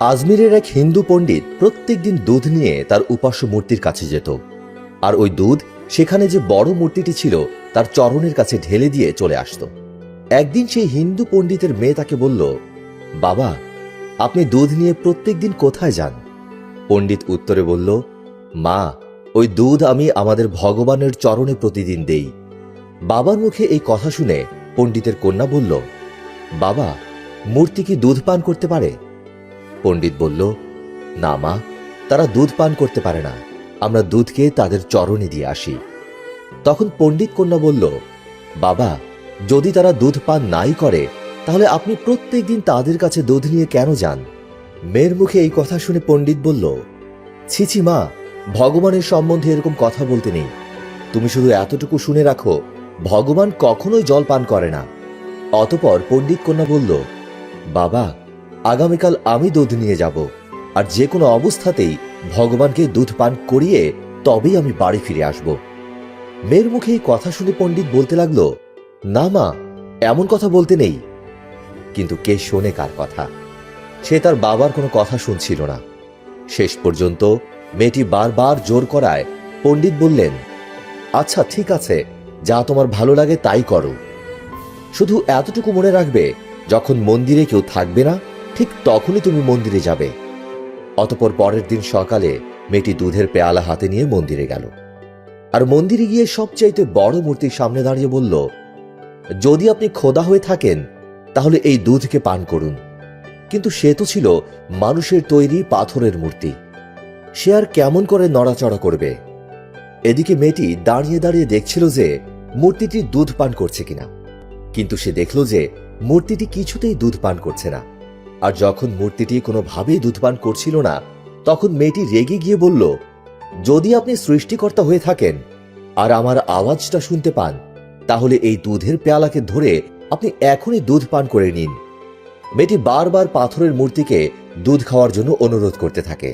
আজমিরের এক হিন্দু পণ্ডিত প্রত্যেকদিন দুধ নিয়ে তার উপাস্য মূর্তির কাছে যেত। আর ওই দুধ সেখানে যে বড় মূর্তিটি ছিল, তার চরণের কাছে ঢেলে দিয়ে চলে আসত। একদিন সেই হিন্দু পণ্ডিতের মেয়ে তাকে বলল, বাবা, আপনি দুধ নিয়ে প্রত্যেক দিন কোথায় যান? পণ্ডিত উত্তরে বলল, মা, ওই দুধ আমি আমাদের ভগবানের চরণে প্রতিদিন দেই। বাবার মুখে এই কথা শুনে পণ্ডিতের কন্যা বলল, বাবা, মূর্তি কি দুধ পান করতে পারে? পণ্ডিত বলল, না মা, তারা দুধ পান করতে পারে না। আমরা দুধকে তাদের চরণে দিয়ে আসি। তখন পণ্ডিত কন্যা বলল, বাবা, যদি তারা দুধ পান নাই করে, তাহলে আপনি প্রত্যেকদিন তাদের কাছে দুধ নিয়ে কেন যান? মেয়ের মুখে এই কথা শুনে পণ্ডিত বলল ছিছি মা, ভগবানের সম্বন্ধে এরকম কথা বলতে নেই। তুমি শুধু এতটুকু শুনে রাখো, ভগবান কখনোই জল পান করে না। অতপর পণ্ডিত কন্যা বলল, বাবা আগামীকাল আমি দুধ নিয়ে যাব। আর যে কোনো অবস্থাতেই ভগবানকে দুধ পান করিয়ে তবেই আমি বাড়ি ফিরে আসব। মেয়ের মুখে এই কথা শুনে পণ্ডিত বলতে লাগল, না মা, এমন কথা বলতে নেই। কিন্তু কে শোনে কার কথা? সে তার বাবার কোনো কথা শুনছিল না। শেষ পর্যন্ত মেয়েটি বারবার জোর করায় পণ্ডিত বললেন আচ্ছা ঠিক আছে, যা তোমার ভালো লাগে তাই করো। শুধু এতটুকু মনে রাখবে, যখন মন্দিরে কেউ থাকবে না ঠিক তখনই তুমি মন্দিরে যাবে। অতপর পরের দিন সকালে মেয়েটি দুধের পেয়ালা হাতে নিয়ে মন্দিরে গেল। আর মন্দিরে গিয়ে সবচাইতে বড় মূর্তির সামনে দাঁড়িয়ে বলল, যদি আপনি খোদা হয়ে থাকেন, তাহলে এই দুধকে পান করুন। কিন্তু সে তো ছিল মানুষের তৈরি পাথরের মূর্তি। সে আর কেমন করে নড়াচড়া করবে? এদিকে মেয়েটি দাঁড়িয়ে দাঁড়িয়ে দেখছিল যে মূর্তিটি দুধ পান করছে কিনা। কিন্তু সে দেখল যে মূর্তিটি কিছুতেই দুধ পান করছে না। আর যখন মূর্তিটি কোনোভাবেই দুধ পান করছিল না, তখন মেয়েটি রেগে গিয়ে বলল, যদি আপনি সৃষ্টিকর্তা হয়ে থাকেন আর আমার আওয়াজটা শুনতে পান, তাহলে এই দুধের পেয়ালাকে ধরে আপনি এখনই দুধ পান করে নিন। মেয়েটি বারবার পাথরের মূর্তিকে দুধ খাওয়ার জন্য অনুরোধ করতে থাকে।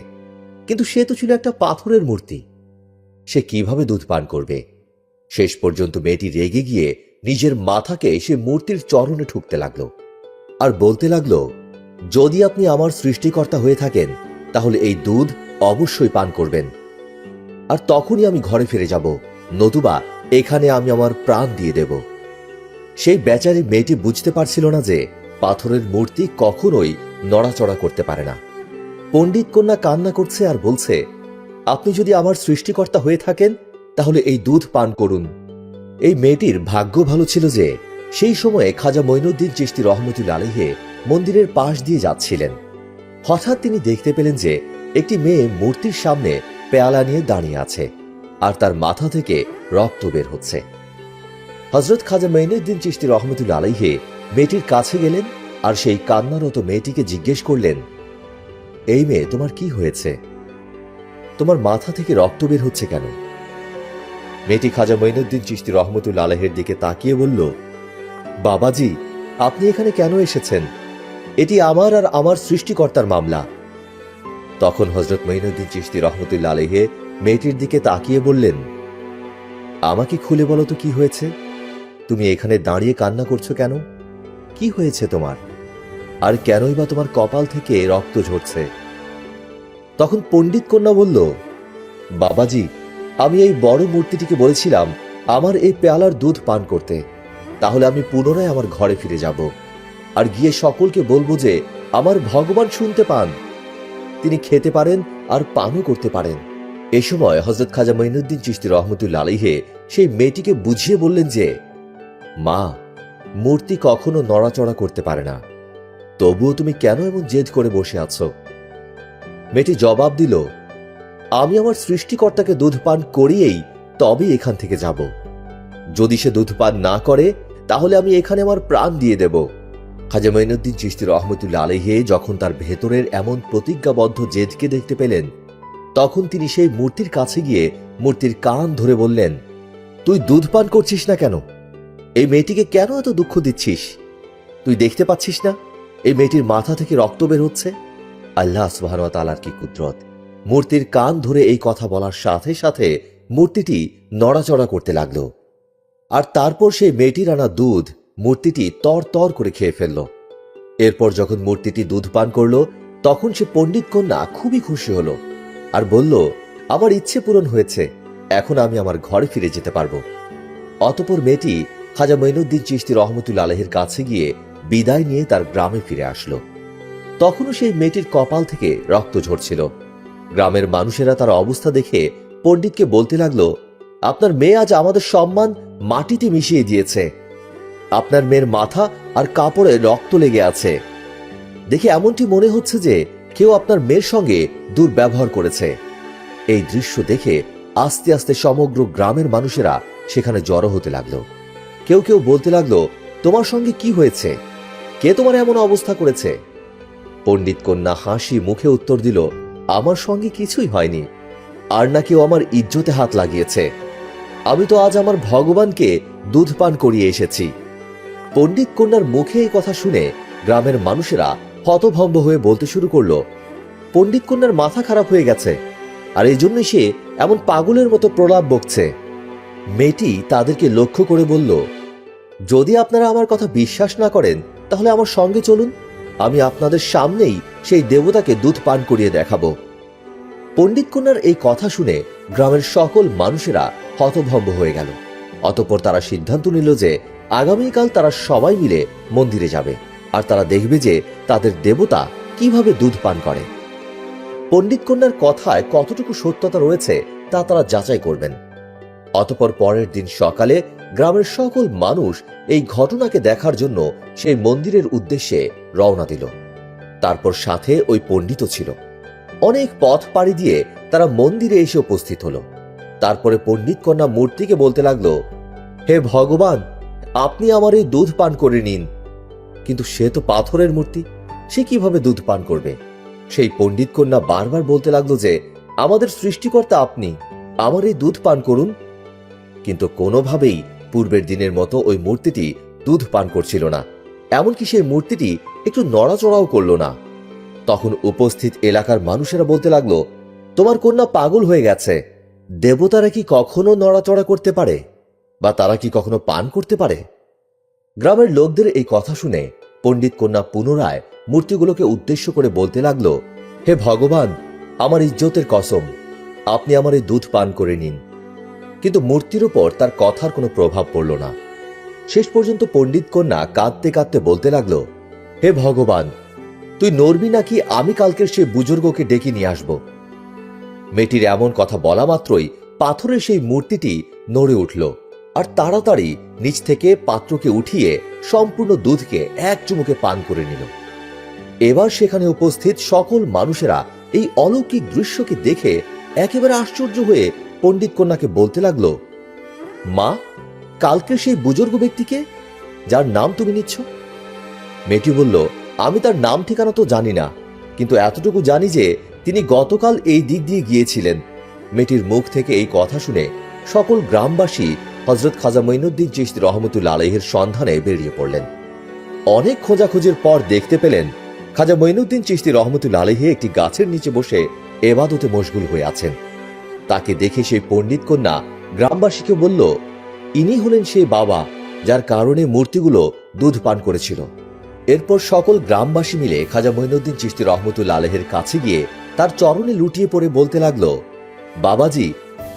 কিন্তু সে তো ছিল একটা পাথরের মূর্তি। সে কীভাবে দুধ পান করবে? শেষ পর্যন্ত মেয়েটি রেগে গিয়ে নিজের মাথাকে সে মূর্তির চরণে ঠুকতে লাগল আর বলতে লাগল যদি আপনি আমার সৃষ্টিকর্তা হয়ে থাকেন, তাহলে এই দুধ অবশ্যই পান করবেন। আর তখনই আমি ঘরে ফিরে যাব। নতুবা এখানে আমি আমার প্রাণ দিয়ে দেব। সেই বেচারি মেয়েটি বুঝতে পারছিল না যে পাথরের মূর্তি কখনোই নড়াচড়া করতে পারে না। পণ্ডিত কন্যা কান্না করছে আর বলছে, আপনি যদি আমার সৃষ্টিকর্তা হয়ে থাকেন, তাহলে এই দুধ পান করুন। এই মেয়েটির ভাগ্য ভালো ছিল যে সেই সময়ে খাজা মঈনুদ্দিন চিস্তি রহমতুল আলহে মন্দিরের পাশ দিয়ে যাচ্ছিলেন। হঠাৎ তিনি দেখতে পেলেন যে একটি মেয়ে মূর্তির সামনে পেয়ালা নিয়ে দাঁড়িয়ে আছে আর তার মাথা থেকে রক্ত বের হচ্ছে। হজরত খাজা মঈনুদ্দিন চিস্তি রহমতুল আলাইহে মেয়েটির কাছে গেলেন আর সেই কান্নারত মেয়েটিকে জিজ্ঞেস করলেন, এই মেয়ে, তোমার কি হয়েছে? তোমার মাথা থেকে রক্ত বের হচ্ছে কেন? মেয়েটি খাজা মঈনুদ্দিন চিস্তি রহমতুল আলহের দিকে তাকিয়ে বলল, বাবাজি, আপনি এখানে কেন এসেছেন? এটি আমার আর আমার সৃষ্টিকর্তার মামলা। তখন হজরত মঈনুদ্দিন চিস্তি রহমতুল্লা আলহে মেয়েটির দিকে তাকিয়ে বললেন, আমাকে খুলে বলো তো কি হয়েছে? তুমি এখানে দাঁড়িয়ে কান্না করছ কেন? কি হয়েছে তোমার? আর কেনই বা তোমার কপাল থেকে রক্ত ঝরছে? তখন পণ্ডিত কন্যা বলল, বাবাজি, আমি এই বড় মূর্তিটিকে বলেছিলাম আমার এই পেয়ালার দুধ পান করতে। তাহলে আমি পুনরায় আমার ঘরে ফিরে যাব। আর গিয়ে সকলকে বলব যে, আমার ভগবান শুনতে পান। তিনি খেতে পারেন আর পানও করতে পারেন। এ সময় হজরত খাজা মঈনুদ্দিন চিস্তি রহমতুল্লা আলিহে সেই মেয়েটিকে বুঝিয়ে বললেন যে, মা, মূর্তি কখনো নড়াচড়া করতে পারে না। তবুও তুমি কেন এমন জেদ করে বসে আছো? মেয়েটি জবাব দিল, আমি আমার সৃষ্টিকর্তাকে দুধ পান করিয়েই তবে এখান থেকে যাব। যদি সে দুধ পান না করে, তাহলে আমি এখানে আমার প্রাণ দিয়ে দেব। খাজা মঈনুদ্দিন চিস্তি রহমতুল্লা আলহে যখন তার ভেতরের এমন প্রতিজ্ঞাবদ্ধ জেদকে দেখতে পেলেন, তখন তিনি সেই মূর্তির কাছে গিয়ে মূর্তির কান ধরে বললেন, তুই দুধ পান করছিস না কেন? এই মেয়েটিকে কেন এত দুঃখ দিচ্ছিস? তুই দেখতে পাচ্ছিস না? এই মেয়েটির মাথা থেকে রক্ত বের হচ্ছে? আল্লাহ তালার কি কুদরত। মূর্তির কান ধরে এই কথা বলার সাথে সাথে মূর্তিটি নড়াচড়া করতে লাগল। আর তারপর সেই মেয়েটির আনা দুধ মূর্তিটি তর তর করে খেয়ে ফেলল। এরপর যখন মূর্তিটি দুধ পান করল, তখন সে পণ্ডিত কন্যা খুবই খুশি হলো আর বলল, আমার ইচ্ছে পূরণ হয়েছে, এখন আমি আমার ঘরে ফিরে যেতে পারব। অতপর মেয়েটি খাজা মঈনুদ্দিন চিশতি রহমতুল্লা আলহের কাছে গিয়ে বিদায় নিয়ে তার গ্রামে ফিরে আসলো। তখনও সেই মেয়েটির কপাল থেকে রক্ত ঝরছিল। গ্রামের মানুষেরা তার অবস্থা দেখে পণ্ডিতকে বলতে লাগল, আপনার মেয়ে আজ আমাদের সম্মান মাটিতে মিশিয়ে দিয়েছে। আপনার মেয়ের মাথা আর কাপড়ে রক্ত লেগে আছে। দেখে এমনটি মনে হচ্ছে যে কেউ আপনার মেয়ের সঙ্গে দুর্ব্যবহার করেছে। এই দৃশ্য দেখে আস্তে আস্তে সমগ্র গ্রামের মানুষেরা সেখানে জড়ো হতে লাগল। কেউ কেউ বলতে লাগল, তোমার সঙ্গে কি হয়েছে? কে তোমার এমন অবস্থা করেছে? পণ্ডিত কন্যা হাসি মুখে উত্তর দিল, আমার সঙ্গে কিছুই হয়নি। আর না কেউ আমার ইজ্জতে হাত লাগিয়েছে। আমি তো আজ আমার ভগবানকে দুধ পান করিয়ে এসেছি। পণ্ডিত কন্যার মুখে এই কথা শুনে গ্রামের মানুষেরা হতভম্ব হয়ে বলতে শুরু করল, পণ্ডিত কন্যার মাথা খারাপ হয়ে গেছে, আর এই জন্যই সে এমন পাগলের মতো প্রলাপ বকছে। মেয়েটি তাদেরকে লক্ষ্য করে বলল, যদি আপনারা আমার কথা বিশ্বাস না করেন, তাহলে আমার সঙ্গে চলুন, আমি আপনাদের সামনেই সেই দেবতাকে দুধ পান করিয়ে দেখাবো। পণ্ডিত কন্যার এই কথা শুনে গ্রামের সকল মানুষেরা হতভম্ব হয়ে গেল। অতঃপর তারা সিদ্ধান্ত নিল যে আগামীকাল তারা সবাই মিলে মন্দিরে যাবে, আর তারা দেখবে যে তাদের দেবতা কীভাবে দুধ পান করে। পণ্ডিত কন্যার কথায় কতটুকু সত্যতা রয়েছে তা তারা যাচাই করবেন। অতপর পরের দিন সকালে গ্রামের সকল মানুষ এই ঘটনাকে দেখার জন্য সেই মন্দিরের উদ্দেশ্যে রওনা দিল। তারপর সাথে ওই পণ্ডিতও ছিল। অনেক পথ পাড়ি দিয়ে তারা মন্দিরে এসে উপস্থিত হলো। তারপরে পণ্ডিত কন্যা মূর্তিকে বলতে লাগল, হে ভগবান আপনি আমার এই দুধ পান করে নিন। কিন্তু সে তো পাথরের মূর্তি, সে কীভাবে দুধ পান করবে? সেই পণ্ডিত কন্যা বারবার বলতে লাগল যে, আমাদের সৃষ্টিকর্তা আপনি, আমার এই দুধ পান করুন। কিন্তু কোনোভাবেই পূর্বের দিনের মতো ওই মূর্তিটি দুধ পান করছিল না। এমনকি সেই মূর্তিটি একটু নড়াচড়াও করল না। তখন উপস্থিত এলাকার মানুষেরা বলতে লাগল, তোমার কন্যা পাগল হয়ে গেছে। দেবতারা কি কখনো নড়াচড়া করতে পারে? বা তারা কি কখনো পান করতে পারে? গ্রামের লোকদের এই কথা শুনে পণ্ডিত কন্যা পুনরায় মূর্তিগুলোকে উদ্দেশ্য করে বলতে লাগল, হে ভগবান, আমার ইজ্জতের কসম, আপনি আমার এই দুধ পান করে নিন। কিন্তু মূর্তির উপর তার কথার কোনো প্রভাব পড়ল না। শেষ পর্যন্ত পণ্ডিত কন্যা কাঁদতে কাঁদতে বলতে লাগল, হে ভগবান, তুই নড়বি নাকি আমি কালকের সে বুজুর্গকে ডেকে নিয়ে আসব? মেয়েটির এমন কথা বলা মাত্রই পাথরের সেই মূর্তিটি নড়ে উঠল। আর তাড়াতাড়ি নিচ থেকে পাত্রকে উঠিয়ে সম্পূর্ণ দুধকে এক চুমুকে পান করে নিল। এবার সেখানে উপস্থিত সকল মানুষেরা এই অলৌকিক দৃশ্যকে দেখে একেবারে আশ্চর্য হয়ে পণ্ডিত কন্যাকে বলতে লাগল, মা কালকে সেই বুজুর্গ ব্যক্তিকে, যার নাম তুমি নিচ্ছ? মেয়েটি বলল, আমি তার নাম ঠিকানা তো জানি না, কিন্তু এতটুকু জানি যে তিনি গতকাল এই দিক দিয়ে গিয়েছিলেন। মেয়েটির মুখ থেকে এই কথা শুনে সকল গ্রামবাসী হজরত খাজা মঈনুদ্দিন চিশতি রহমতুল্লা আলহের সন্ধানে বেরিয়ে পড়লেন। অনেক খোঁজাখুঁজির পর দেখতে পেলেন, খাজা মঈনুদ্দিন চিশতি রহমতুল্লা আলহি একটি গাছের নিচে বসে এবাদতে মশগুল হয়ে আছেন। তাকে দেখে সেই পণ্ডিত কন্যা গ্রামবাসীকে বলল, ইনি হলেন সেই বাবা যার কারণে মূর্তিগুলো দুধ পান করেছিল। এরপর সকল গ্রামবাসী মিলে খাজা মঈনুদ্দিন চিশতি রহমতুল্লা আলহের কাছে গিয়ে তার চরণে লুটিয়ে পড়ে বলতে লাগল, বাবাজি,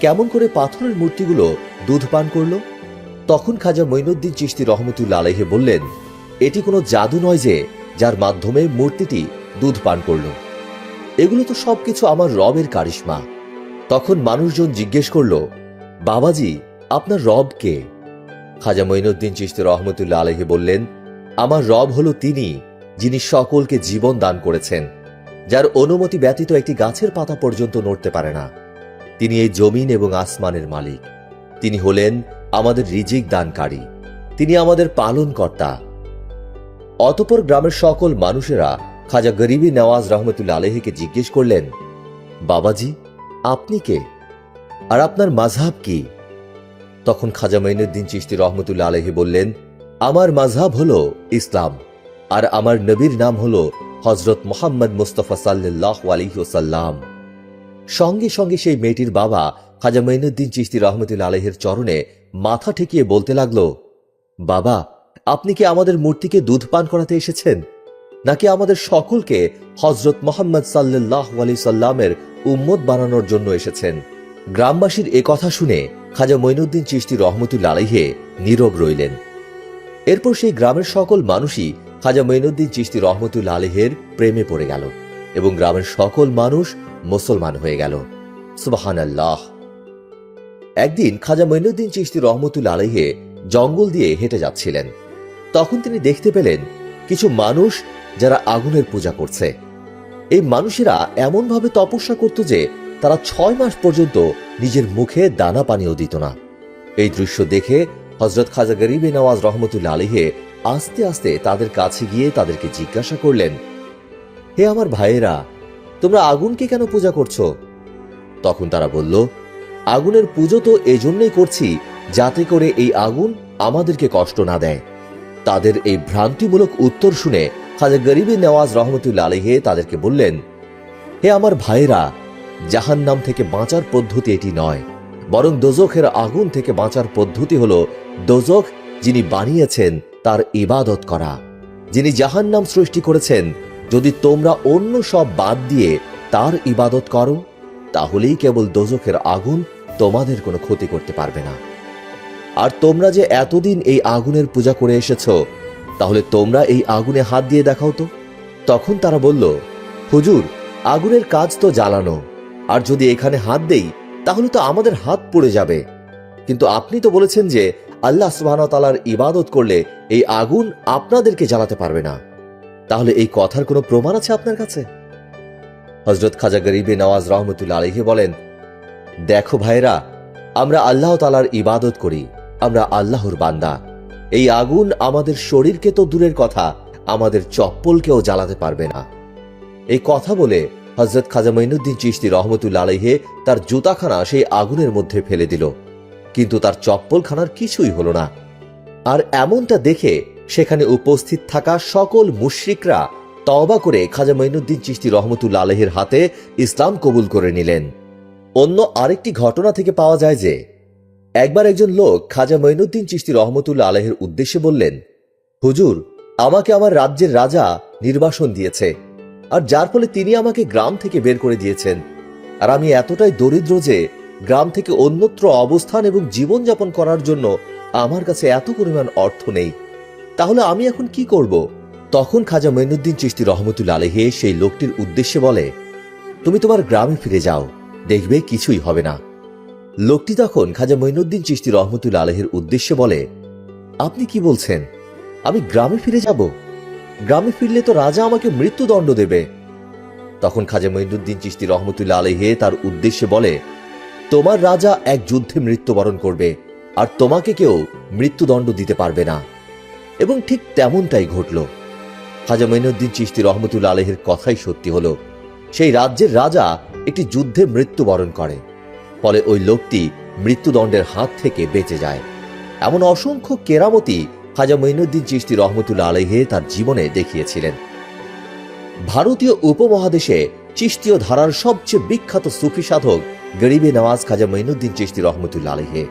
কেমন করে পাথরের মূর্তিগুলো দুধ পান করল। তখন খাজা মঈনুদ্দিন চিশতি রহমতুল্লা আলহে বললেন, এটি কোনো জাদু নয় যে, যার মাধ্যমে মূর্তিটি দুধ পান করল। এগুলো তো সবকিছু আমার রবের কারিশমা। তখন মানুষজন জিজ্ঞেস করল, বাবাজি, আপনার রব কে? খাজা মঈনুদ্দিন চিশতি রহমতুল্লা আলহি বললেন, আমার রব হল তিনি, যিনি সকলকে জীবন দান করেছেন, যার অনুমতি ব্যতীত একটি গাছের পাতা পর্যন্ত নড়তে পারে না। তিনি এই জমিন এবং আসমানের মালিক। তিনি হলেন আমাদের রিজিক দানকারী। তিনি আমাদের পালনকর্তা। অতপর গ্রামের সকল মানুষেরা খাজা গরিবী নওয়াজ রহমতুল্লা আলহিকে জিজ্ঞেস করলেন, বাবাজি, আপনি কে? আর আপনার মাঝহাব কি? তখন খাজা মঈনুদ্দিন চিশতি রহমতুল্লা আলহি বললেন, আমার মাঝহাব হলো ইসলাম, আর আমার নবীর নাম হলো হজরত মোহাম্মদ মুস্তফা সাল্লাহ আলহিহসাল্লাম সঙ্গে সঙ্গে সেই মেয়েটির বাবা খাজা মঈনুদ্দিন চিশতি রহমতুল্লা আলহের চরণে মাথা ঠেকিয়ে বলতে লাগল, বাবা, আপনি কি আমাদের মূর্তিকে দুধ পান করাতে এসেছেন? নাকি আমাদের সকলকে হজরত মোহাম্মদ সাল্লাহ আলি সাল্লামের উম্মত বানানোর জন্য এসেছেন? গ্রামবাসীর এ কথা শুনে খাজা মঈনুদ্দিন চিস্তি রহমতুল্লা আলাইহে নীরব রইলেন। এরপর সেই গ্রামের সকল মানুষই খাজা মঈনুদ্দিন চিস্তি রহমতুল্লা আলহের প্রেমে পড়ে গেল এবং গ্রামের সকল মানুষ মুসলমান হয়ে গেল। সুবাহান আল্লাহ একদিন খাজা মঈনুদ্দিন চিশতি রহমতুল্লা আলহে জঙ্গল দিয়ে হেঁটে যাচ্ছিলেন। তখন তিনি দেখতে পেলেন কিছু মানুষ যারা আগুনের পূজা করছে। এই মানুষেরা এমনভাবে তপস্যা করত যে তারা ছয় মাস পর্যন্ত নিজের মুখে দানা পানিও দিত না। এই দৃশ্য দেখে হজরত খাজা গরিবে নওয়াজ রহমতুল্লা আলিহে আস্তে আস্তে তাদের কাছে গিয়ে তাদেরকে জিজ্ঞাসা করলেন, হে আমার ভাইয়েরা, তোমরা আগুনকে কেন পূজা করছ? তখন তারা বলল আগুনের পুজো তো এজন্যই করছি যাতে করে এই আগুন আমাদেরকে কষ্ট না দেয়। তাদের এই ভ্রান্তিমূলক উত্তর শুনে খাজা গরিবে নেওয়াজ রহমতুল্লা আলিহে তাদেরকে বললেন, হে আমার ভাইয়েরা জাহান নাম থেকে বাঁচার পদ্ধতি এটি নয়, বরং দোজখের আগুন থেকে বাঁচার পদ্ধতি হল দোজখ যিনি বানিয়েছেন তার ইবাদত করা, যিনি জাহান নাম সৃষ্টি করেছেন, যদি তোমরা অন্য সব বাদ দিয়ে তার ইবাদত করো তাহলেই কেবল দোজখের আগুন তোমাদের কোনো ক্ষতি করতে পারবে না। আর তোমরা যে এতদিন এই আগুনের পূজা করে এসেছ, তাহলে তোমরা এই আগুনে হাত দিয়ে দেখাও তো। তখন তারা বলল, হুজুর, আগুনের কাজ তো জ্বালানো। আর যদি এখানে হাত দেই, তাহলে তো আমাদের হাত পড়ে যাবে। কিন্তু আপনি তো বলেছেন যে, আল্লাহ সুবাহতালার ইবাদত করলে এই আগুন আপনাদেরকে জ্বালাতে পারবে না। তাহলে এই কথার কোনো প্রমাণ আছে আপনার কাছে? হজরত খাজা গরিবে নওয়াজ রহমতুল্লা আলহি বলেন, দেখো ভাইরা আমরা আল্লাহ তালার ইবাদত করি, আমরা আল্লাহর বান্দা। এই আগুন আমাদের শরীরকে তো দূরের কথা, আমাদের চপ্পলকেও জ্বালাতে পারবে না। এই কথা বলে হজরত খাজা মঈনুদ্দিন চিশতি রহমতুল্লা আলহে তার জুতাখানা সেই আগুনের মধ্যে ফেলে দিল। কিন্তু তার চপ্পলখানার কিছুই হলো না। আর এমনটা দেখে সেখানে উপস্থিত থাকা সকল মুশরিকরা তওবা করে খাজা মঈনুদ্দিন চিশতি রহমতুল্লা আলহের হাতে ইসলাম কবুল করে নিলেন। অন্য আরেকটি ঘটনা থেকে পাওয়া যায় যে, একবার একজন লোক খাজা মঈনুদ্দিন চিশতি রহমতুল্লা আলহের উদ্দেশ্যে বললেন, হুজুর, আমাকে আমার রাজ্যের রাজা নির্বাসন দিয়েছে, আর যার ফলে তিনি আমাকে গ্রাম থেকে বের করে দিয়েছেন। আর আমি এতটাই দরিদ্র যে, গ্রাম থেকে অন্যত্র অবস্থান এবং জীবনযাপন করার জন্য আমার কাছে এত পরিমাণ অর্থ নেই। তাহলে আমি এখন কি করব? তখন খাজা মঈনুদ্দিন চিশতি রহমতুল্লা আলহে সেই লোকটির উদ্দেশ্যে বলে, তুমি তোমার গ্রামে ফিরে যাও, দেখবে কিছুই হবে না। লোকটি তখন খাজা মঈনুদ্দিন চিশতি রহমতুল্লা আলহের উদ্দেশ্যে বলে, আপনি কি বলছেন? আমি গ্রামে ফিরে যাব? গ্রামে ফিরলে তো রাজা আমাকে মৃত্যুদণ্ড দেবে। তখন খাজা মঈনুদ্দিন চিশতি রহমতুল্লা আলহে তার উদ্দেশ্যে বলে, তোমার রাজা এক যুদ্ধে মৃত্যুবরণ করবে, আর তোমাকে কেউ মৃত্যুদণ্ড দিতে পারবে না। এবং ঠিক তেমনটাই ঘটল। খাজা মঈনুদ্দিন চিশতি রহমতুল্লা আলহের কথাই সত্যি হলো, সেই রাজ্যের রাজা একটি যুদ্ধে মৃত্যুবরণ করে, ফলে ওই লোকটি মৃত্যুদণ্ডের হাত থেকে বেঁচে যায়। এমন অসংখ্য কেরামতি খাজা মঈনুদ্দিন চিশতি রহমতুল্লা আলহে তার জীবনে দেখিয়েছিলেন। ভারতীয় উপমহাদেশে চিস্তীয় ধারার সবচেয়ে বিখ্যাত সুফি সাধক গরিবে নওয়াজ খাজা মঈনুদ্দিন চিশতি রহমতুল্লা আলহে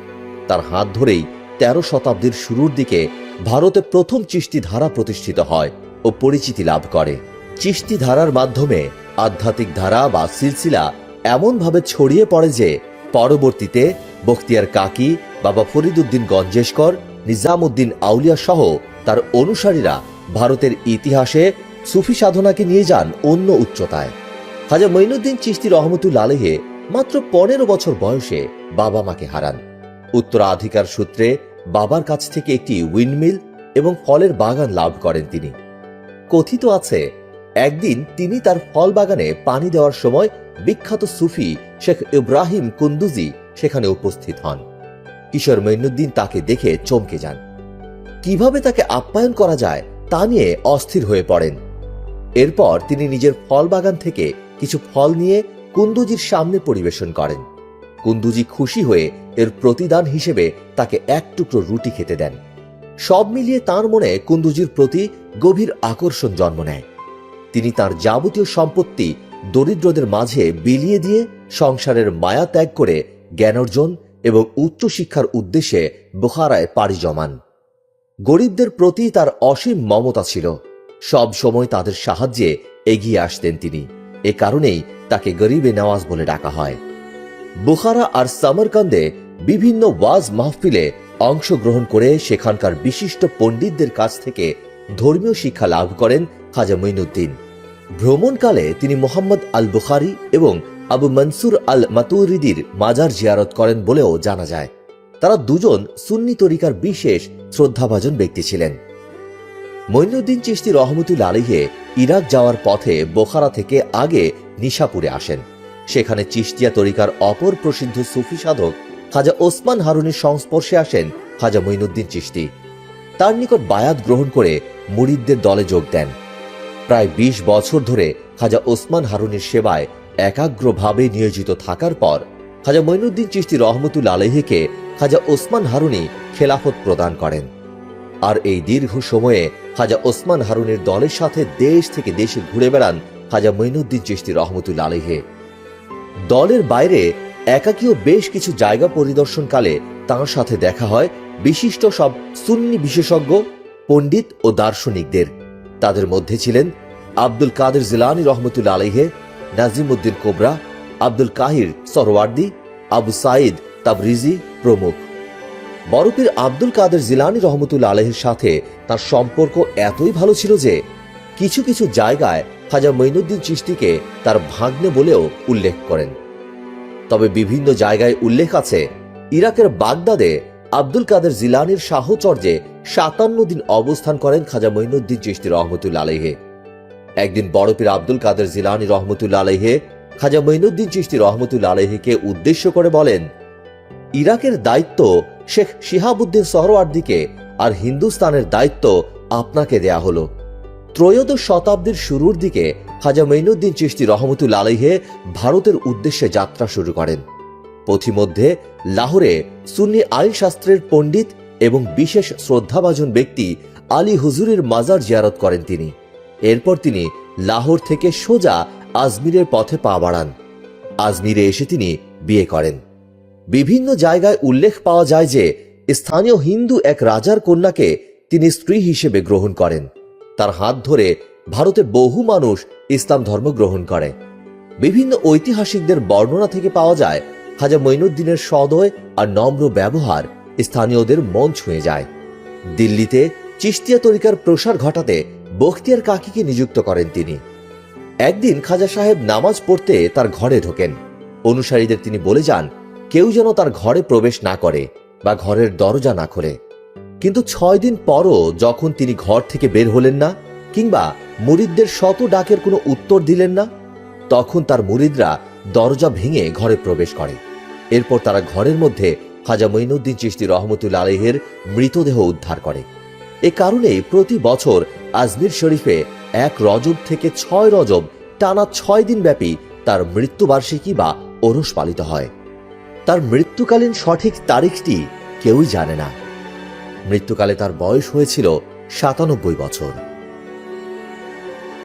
তার হাত ধরেই তেরো শতাব্দীর শুরুর দিকে ভারতে প্রথম চিস্তি ধারা প্রতিষ্ঠিত হয়। ও পরিচিতি লাভ করে। চিস্তি ধারার মাধ্যমে আধ্যাত্মিক ধারা বা সিলসিলা এমনভাবে ছড়িয়ে পড়ে যে, পরবর্তীতে বখতিয়ার কাকি, বাবা ফরিদুদ্দিন গঞ্জেশকর নিজামুদ্দিন আউলিয়া সহ তার অনুসারীরা ভারতের ইতিহাসে সুফি সাধনাকে নিয়ে যান অন্য উচ্চতায়। হাজা মঈনুদ্দিন চিস্তি রহমতুল আলহে মাত্র পনেরো বছর বয়সে বাবা মাকে হারান। উত্তরাধিকার সূত্রে বাবার কাছ থেকে একটি উইন্ডমিল এবং ফলের বাগান লাভ করেন তিনি। কথিত আছে, একদিন তিনি তার ফল বাগানে পানি দেওয়ার সময় বিখ্যাত সুফি শেখ ইব্রাহিম কুন্দুজি সেখানে উপস্থিত হন। কিশোর মঈনুদ্দিন তাকে দেখে চমকে যান। কীভাবে তাকে আপ্যায়ন করা যায় তা নিয়ে অস্থির হয়ে পড়েন। এরপর তিনি নিজের ফল বাগান থেকে কিছু ফল নিয়ে কুন্দুজির সামনে পরিবেশন করেন। কুন্দুজি খুশি হয়ে এর প্রতিদান হিসেবে তাকে এক টুকরো রুটি খেতে দেন। সব মিলিয়ে তার মনে কুন্দুজির প্রতি গভীর আকর্ষণ জন্ম নেয়। তিনি তার যাবতীয় সম্পত্তি দরিদ্রদের মাঝে বিলিয়ে দিয়ে সংসারের মায়া ত্যাগ করে জ্ঞান অর্জন এবং উচ্চশিক্ষার উদ্দেশ্যে বুখারায় পাড়ি জমান। গরিবদের প্রতি তার অসীম মমতা ছিল। সব সময় তাদের সাহায্যে এগিয়ে আসতেন তিনি। এ কারণেই তাকে গরিবে নওয়াজ বলে ডাকা হয়। বুখারা আর সামারকান্দে বিভিন্ন ওয়াজ মাহফিলে অংশগ্রহণ করে সেখানকার বিশিষ্ট পণ্ডিতদের কাছ থেকে ধর্মীয় শিক্ষা লাভ করেন খাজা মঈনুদ্দিন। ভ্রমণকালে তিনি মোহাম্মদ আল বুখারি এবং আবু মনসুর আল মাতুরিদির মাজার জিয়ারত করেন বলেও জানা যায়। তারা দুজন সুন্নি তরিকার বিশেষ শ্রদ্ধাভাজন ব্যক্তি ছিলেন। মঈনুদ্দিন চিশতি রহমতুল আলিহে ইরাক যাওয়ার পথে বোখারা থেকে আগে নিশাপুরে আসেন। সেখানে চিশতিয়া তরিকার অপর প্রসিদ্ধ সুফি সাধক খাজা ওসমান হারুনের সংস্পর্শে আসেন খাজা মঈনুদ্দিন চিশতি। তার নিকট বায়াত গ্রহণ করে মুরিদদের দলে যোগ দেন। প্রায় ২০ বছর ধরে খাজা ওসমান হারুনের সেবায় একাগ্রভাবে নিয়োজিত থাকার পর খাজা মঈনুদ্দিন চিশতি রহমতুল আলহিকে খাজা ওসমান হারুনি খেলাফত প্রদান করেন। আর এই দীর্ঘ সময়ে খাজা ওসমান হারুনের দলের সাথে দেশ থেকে দেশে ঘুরে বেড়ান খাজা মঈনুদ্দিন চিশতি রহমতুল আলহে দলের বাইরে একাকীয় বেশ কিছু জায়গা পরিদর্শনকালে তাঁর সাথে দেখা হয় বিশিষ্ট সব সুন্নি বিশেষজ্ঞ, পণ্ডিত ও দার্শনিকদের। তাদের মধ্যে ছিলেন আব্দুল কাদের জিলানি রহমতুল্লা আলহে Najmuddin Kubra, Abdul Qahir Suhrawardi, Abu Said Tabrizi প্রমুখ। বরফের আব্দুল কাদের জিলানি রহমতুল্লা আলহের সাথে তার সম্পর্ক এতই ভালো ছিল যে কিছু কিছু জায়গায় খাজা মঈনুদ্দিন চিশতিকে তার ভাগ্নে বলেও উল্লেখ করেন। তবে বিভিন্ন জায়গায় উল্লেখ আছে, ইরাকের বাগদাদে আব্দুল কাদের জিলানির সাহচর্যে সাতান্ন দিন অবস্থান করেন খাজা মঈনুদ্দিন চিশতি রহমতুল্লা আলহে একদিন বড়পীর আব্দুল কাদের জিলানি রহমতুল্লা আলহে খাজা মঈনুদ্দিন চিশতি রহমতুল্লা আলহিকে উদ্দেশ্য করে বলেন, ইরাকের দায়িত্ব শেখ শিহাবুদ্দিন সহরওয়ার্দিকে আর হিন্দুস্তানের দায়িত্ব আপনাকে দেয়া হলো। ত্রয়োদশ শতাব্দীর শুরুর দিকে খাজা মঈনুদ্দিন চিশতি রহমতুল আলহে ভারতের উদ্দেশ্যে যাত্রা শুরু করেন। পথিমধ্যে লাহোরে সুন্নি আইন শাস্ত্রের পণ্ডিত এবং বিশেষ শ্রদ্ধাভাজন ব্যক্তি আলী হুজুরের মাজার জিয়ারত করেন তিনি। এরপর তিনি লাহোর থেকে সোজা আজমিরের পথে পা বাড়ান। আজমিরে এসে তিনি বিয়ে করেন। বিভিন্ন জায়গায় উল্লেখ পাওয়া যায় যে স্থানীয় হিন্দু এক রাজার কন্যাকে তিনি স্ত্রী হিসেবে গ্রহণ করেন। তার হাত ধরে ভারতে বহু মানুষ ইসলাম ধর্ম গ্রহণ করে। বিভিন্ন ঐতিহাসিকদের বর্ণনা থেকে পাওয়া যায়, খাজা মঈনুদ্দিনের সদয় আর নম্র ব্যবহার স্থানীয়দের মন ছুঁয়ে যায়। দিল্লিতে চিস্তিয়া তরিকার প্রসার ঘটাতে বখতিয়ার কাকিকে নিযুক্ত করেন তিনি। একদিন খাজা সাহেব নামাজ পড়তে তার ঘরে ঢোকেন। অনুসারীদের তিনি বলে যান, কেউ যেন তার ঘরে প্রবেশ না করে বা ঘরের দরজা না খোলে। কিন্তু ছয় দিন পরও যখন তিনি ঘর থেকে বের হলেন না, কিংবা মুরিদদের শত ডাকের কোনো উত্তর দিলেন না, তখন তার মুরিদরা দরজা ভেঙে ঘরে প্রবেশ করে। এরপর তারা ঘরের মধ্যে খাজা মঈনুদ্দিন চিশতি রহমতুল্লা আলহের মৃতদেহ উদ্ধার করে। এ কারণেই প্রতি বছর আজমির শরীফে এক রজব থেকে ছয় রজব টানা ছয় দিন ব্যাপী তার মৃত্যুবার্ষিকী বা ওরস পালিত হয়। তার মৃত্যুকালীন সঠিক তারিখটি কেউই জানে না। মৃত্যুকালে তার বয়স হয়েছিল সাতানব্বই বছর।